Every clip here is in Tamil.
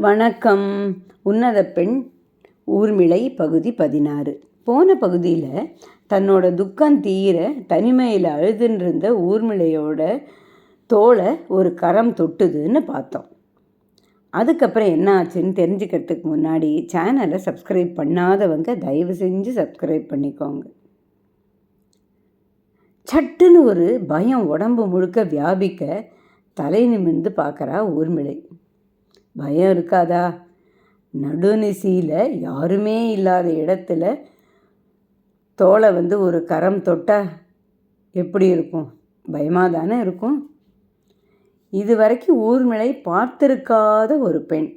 வணக்கம். உன்னத பெண் ஊர்மிளை பகுதி பதினாறு. போன பகுதியில் தன்னோட துக்கம் தீர தனிமையில் அழுதுன்னு இருந்த ஊர்மிளையோட தோலை ஒரு கரம் தொட்டுதுன்னு பார்த்தோம். அதுக்கப்புறம் என்ன ஆச்சுன்னு தெரிஞ்சுக்கிறதுக்கு முன்னாடி சேனலை சப்ஸ்கிரைப் பண்ணாதவங்க தயவு செஞ்சு சப்ஸ்கிரைப் பண்ணிக்கோங்க. சட்டுன்னு ஒரு பயம் உடம்பு முழுக்க வியாபிக்க தலை நிமிர்ந்து பார்க்குறா ஊர்மிளை. பயம் இருக்காதா? நடுநிசியில் யாருமே இல்லாத இடத்துல தோலை வந்து ஒரு கரம் தொட்டா எப்படி இருக்கும்? பயமாக தானே இருக்கும். இது வரைக்கும் ஊர்மிளை பார்த்திருக்காத ஒரு பெண்.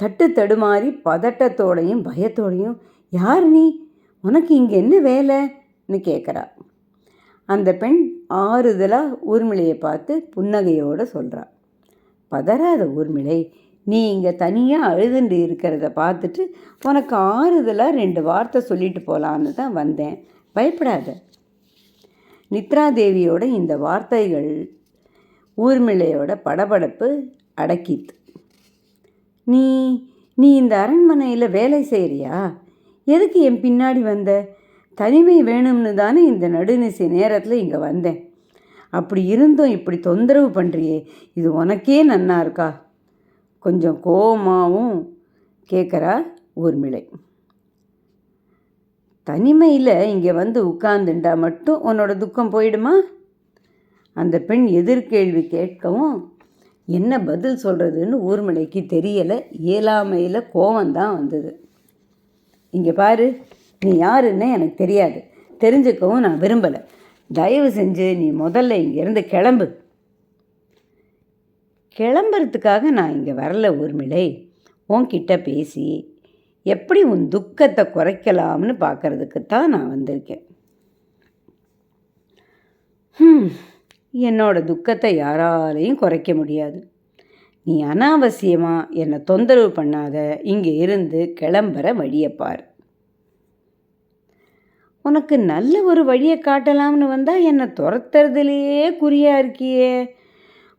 தட்டு தடுமாறி பதட்டத்தோடையும் பயத்தோடையும் யார் நீ? உனக்கு இங்கே என்ன வேலைன்னு கேட்குறா. அந்த பெண் ஆறுதலாக ஊர்மிளையை பார்த்து புன்னகையோடு சொல்கிறா பதறாத ஊர்மிளை நீ இங்கே தனியாக அழுதுண்டு இருக்கிறத பார்த்துட்டு உனக்கு ஆறுதலாக ரெண்டு வார்த்தை சொல்லிட்டு போகலான்னு தான் வந்தேன். பயப்படாத. நித்ராதேவியோட இந்த வார்த்தைகள் ஊர்மிளையோட படபடப்பு அடக்கித்து நீ நீ இந்த அரண்மனையில் வேலை செய்கிறியா எதுக்கு என் பின்னாடி வந்த? தனிமை வேணும்னு தானே இந்த நடுநிசை நேரத்தில் இங்கே வந்தேன். அப்படி இருந்தும் இப்படி தொந்தரவு பண்ணுறியே இது உனக்கே நன்னா இருக்கா? கொஞ்சம் கோபமாகவும் கேட்குறா ஊர்மிளை. தனிமையில் இங்கே வந்து உட்கார்ந்துண்டா மட்டும் உன்னோட துக்கம் போயிடுமா? அந்த பெண் எதிர்கேள்வி கேட்கவும் என்ன பதில் சொல்கிறதுன்னு ஊர்மிளைக்கு தெரியலை இயலாமையில் கோவம்தான் வந்தது. இங்கே பாரு நீ யாருன்னு எனக்கு தெரியாது. தெரிஞ்சுக்கவும் நான் விரும்பலை. தயவு செஞ்சு நீ முதல்ல இங்கேருந்து கிளம்பு. கிளம்புறதுக்காக நான் இங்கே வரல ஊர்மிளை. உன்கிட்ட பேசி எப்படி உன் துக்கத்தை குறைக்கலாம்னு பார்க்கறதுக்கு தான் நான் வந்திருக்கேன். என்னோடய துக்கத்தை யாராலையும் குறைக்க முடியாது. நீ அனாவசியமாக என்னை தொந்தரவு பண்ணாத இங்கே இருந்து கிளம்புற வழியை பார். உனக்கு நல்ல ஒரு வழியை காட்டலாம்னு வந்தால் என்னை துரத்துறதுலையே குறியாக இருக்கியே.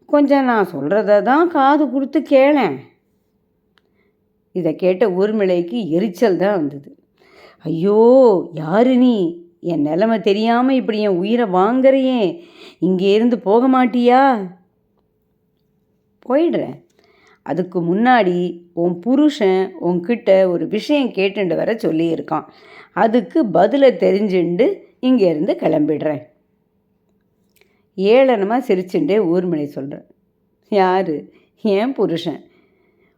கொஞ்சம் நான் சொல்கிறத தான் காது கொடுத்து கேளேன். இதை கேட்ட ஊர்மிளைக்கு எரிச்சல் தான் வந்தது. ஐயோ யாரு நீ? என் நிலைமை தெரியாமல் இப்படி என் உயிரை வாங்குறியே. இங்கேருந்து போக மாட்டியா? போயிடுறேன். அதுக்கு முன்னாடி உன் புருஷன் உன்கிட்ட ஒரு விஷயம் கேட்டுண்டு வர சொல்லியிருக்கான். அதுக்கு பதிலை தெரிஞ்சுண்டு இங்கேருந்து கிளம்பிடுறேன். ஏளனமாக சிரிச்சுட்டே ஊர்மனை சொல்கிறேன் யார்? ஏன் புருஷன்?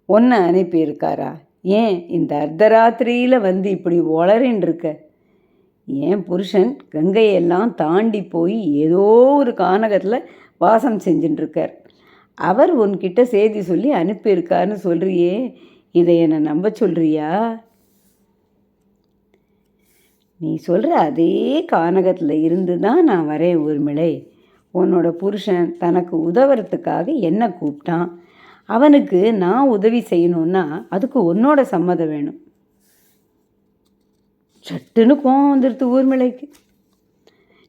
ஒன்று அனுப்பியிருக்காரா ஏன் இந்த அர்த்தராத்திரியில் வந்து இப்படி ஒளரின்னு இருக்க என் புருஷன் கங்கையெல்லாம் தாண்டி போய் ஏதோ ஒரு கானகத்தில் வாசம் செஞ்சுட்டுருக்கார் அவர் உன்கிட்ட செய்தி சொல்லி அனுப்பியிருக்காருன்னு சொல்கிறியே இதை என்னை நம்ப சொல்கிறியா நீ சொல்கிற அதே கானகத்தில் இருந்து தான் நான் வரேன் ஊர்மிளை. உன்னோட புருஷன் தனக்கு உதவுறதுக்காக என்ன கூப்பிட்டான்? அவனுக்கு நான் உதவி செய்யணுன்னா அதுக்கு உன்னோட சம்மதம் வேணும். சட்டுன்னு கோவம் வந்துடுது ஊர்மிளைக்கு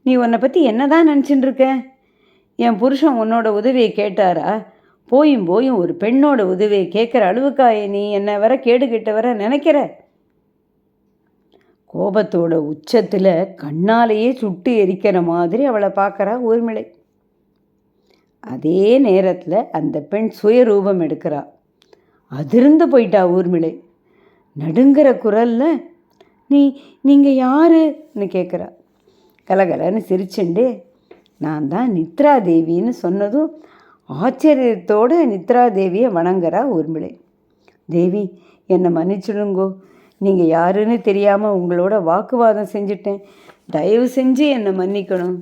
நீ உன்னை பற்றி என்ன தான் நினச்சிட்டு இருக்க? என் புருஷன் உன்னோட உதவியை கேட்டாரா? போயும் போயும் ஒரு பெண்ணோட உதவியை கேட்குற அளவுக்கா நீ என்னை வர கேடு கிட்ட வர நினைக்கிற? கோபத்தோட உச்சத்தில் கண்ணாலேயே சுட்டு எரிக்கிற மாதிரி அவளை பார்க்குறா ஊர்மிளை. அதே நேரத்தில் அந்த பெண் சுயரூபம் எடுக்கிறா. அதிர்ந்து போயிட்டா ஊர்மிளை. நடுங்கிற குரலில் நீ நீங்கள் யாருன்னு கேட்குறா கலகலன்னு சிரிச்சுண்டு நான் தான் நித்ரா தேவின்னு சொன்னதும் ஆச்சரியத்தோடு நித்ரா தேவியை வணங்குறா ஊர்மிளை. தேவி என்னை மன்னிச்சிடுங்கோ. நீங்கள் யாருன்னு தெரியாமல் உங்களோட வாக்குவாதம் செஞ்சுட்டேன். தயவு செஞ்சு என்னை மன்னிக்கணும்.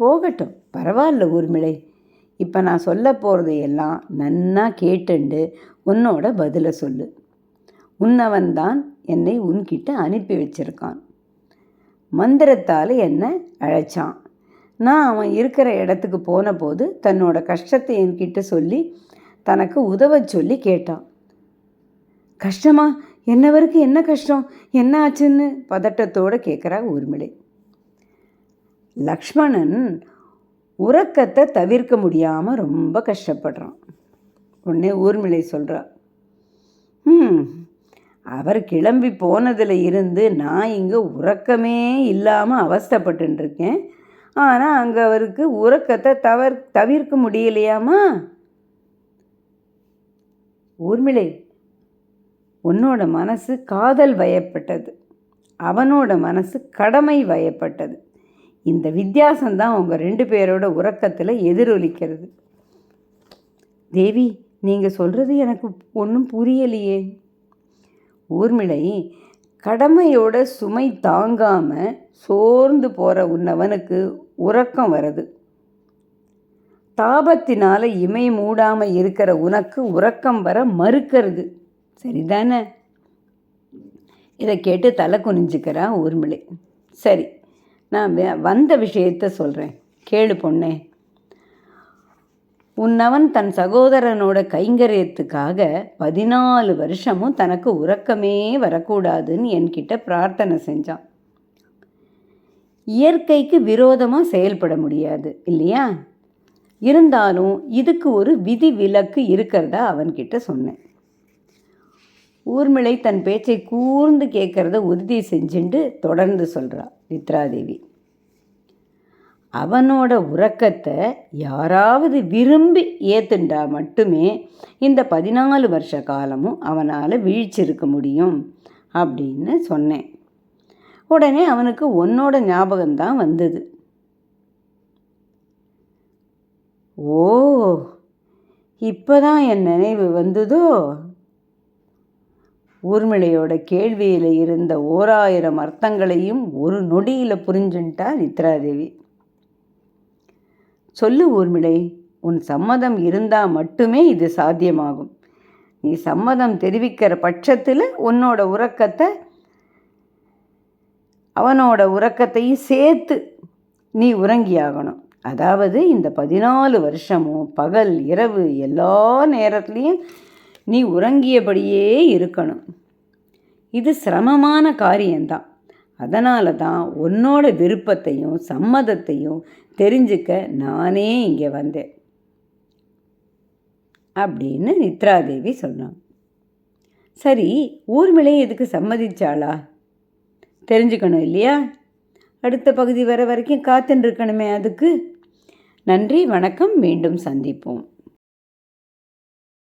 போகட்டும். பரவாயில்ல ஊர்மிளை. இப்போ நான் சொல்ல போகிறது எல்லாம் நன்னா கேட்டுண்டு உன்னோட பதிலை சொல்லு. உன்னவன் தான் என்னை உன்கிட்ட அனுப்பி வச்சிருக்கான். மந்திரத்தால் என்னை அழைச்சான். நான் அவன் இருக்கிற இடத்துக்கு போன போது தன்னோட கஷ்டத்தை என்கிட்ட சொல்லி தனக்கு உதவச் சொல்லி கேட்டான். கஷ்டமா? என்னவருக்கு என்ன கஷ்டம்? என்ன ஆச்சுன்னு? பதட்டத்தோடு கேட்குறா ஊர்மிளை. லக்ஷ்மணன் உறக்கத்தை தவிர்க்க முடியாமல் ரொம்ப கஷ்டப்படுறான். உடனே ஊர்மிளை சொல்கிறா ம் அவர் கிளம்பி போனதில் இருந்து நான் இங்கே உறக்கமே இல்லாமல் அவஸ்தப்பட்டுருக்கேன். ஆனால் அங்கே அவருக்கு உறக்கத்தை தவிர தவிர்க்க முடியலையாமா? ஊர்மிளை உன்னோட மனசு காதல் வயப்பட்டது. அவனோட மனசு கடமை வயப்பட்டது. இந்த வித்தியாசம்தான் உங்கள் ரெண்டு பேரோட உறக்கத்தில் எதிரொலிக்கிறது. தேவி நீங்கள் சொல்கிறது எனக்கு ஒன்றும் புரியலையே. ஊர்மிளை கடமையோட சுமை தாங்காமல் சோர்ந்து போகிற உன்னவனுக்கு உறக்கம் வருது. தாபத்தினால் இமை மூடாமல் இருக்கிற உனக்கு உறக்கம் வர மறுக்கிறது. சரிதானே? இதை கேட்டு தலை குனிஞ்சுக்கிறான் ஊர்மிளை. சரி. நான் வந்த விஷயத்த சொல்கிறேன் கேளு பொண்ணே. உன்னவன் தன் சகோதரனோட கைங்கரியத்துக்காக பதினாலு வருஷமும் தனக்கு உறக்கமே வரக்கூடாதுன்னு என்கிட்ட பிரார்த்தனை செஞ்சான். இயற்கைக்கு விரோதமாக செயல்பட முடியாது இல்லையா? இருந்தாலும் இதுக்கு ஒரு விதி விலக்கு இருக்கிறதா அவன்கிட்ட சொன்னேன். ஊர்மிளை தன் பேச்சை கூர்ந்து கேட்குறத உறுதி செஞ்சுண்டு தொடர்ந்து சொல்கிறாள் நித்ராதேவி. அவனோட உறக்கத்தை யாராவது விரும்பி ஏத்துண்டா மட்டுமே இந்த பதினாலு வருஷ காலமும் அவனால் வீழ்ச்சிருக்க முடியும் அப்படின்னு சொன்னேன். உடனே அவனுக்கு உன்னோட ஞாபகம்தான் வந்தது. ஓ இப்போதான் என் நினைவு வந்ததோ? ஊர்மிளையோட கேள்வியில் இருந்த ஓராயிரம் அர்த்தங்களையும் ஒரு நொடியில் புரிஞ்சுட்டா நித்ராதேவி. சொல்லு ஊர்மிளை உன் சம்மதம் இருந்தால் மட்டுமே இது சாத்தியமாகும். நீ சம்மதம் தெரிவிக்கிற பட்சத்தில் உன்னோட உறக்கத்தை அவனோட உறக்கத்தையும் சேர்த்து நீ உறங்கியாகணும். அதாவது இந்த பதினாலு வருஷமும் பகல் இரவு எல்லா நேரத்துலேயும் நீ உறங்கியபடியே இருக்கணும். இது சிரமமான காரியம்தான். அதனால தான் உன்னோட விருப்பத்தையும் சம்மதத்தையும் தெரிஞ்சுக்க நானே இங்கே வந்தேன். அப்படின்னு நித்ராதேவி சொன்னான் சரி ஊர்மிளை எதுக்கு சம்மதிச்சாளா? தெரிஞ்சுக்கணும் இல்லையா? அடுத்த பகுதி வர வரைக்கும் காத்துன்னு இருக்கணுமே அதுக்கு. நன்றி வணக்கம் மீண்டும் சந்திப்போம்.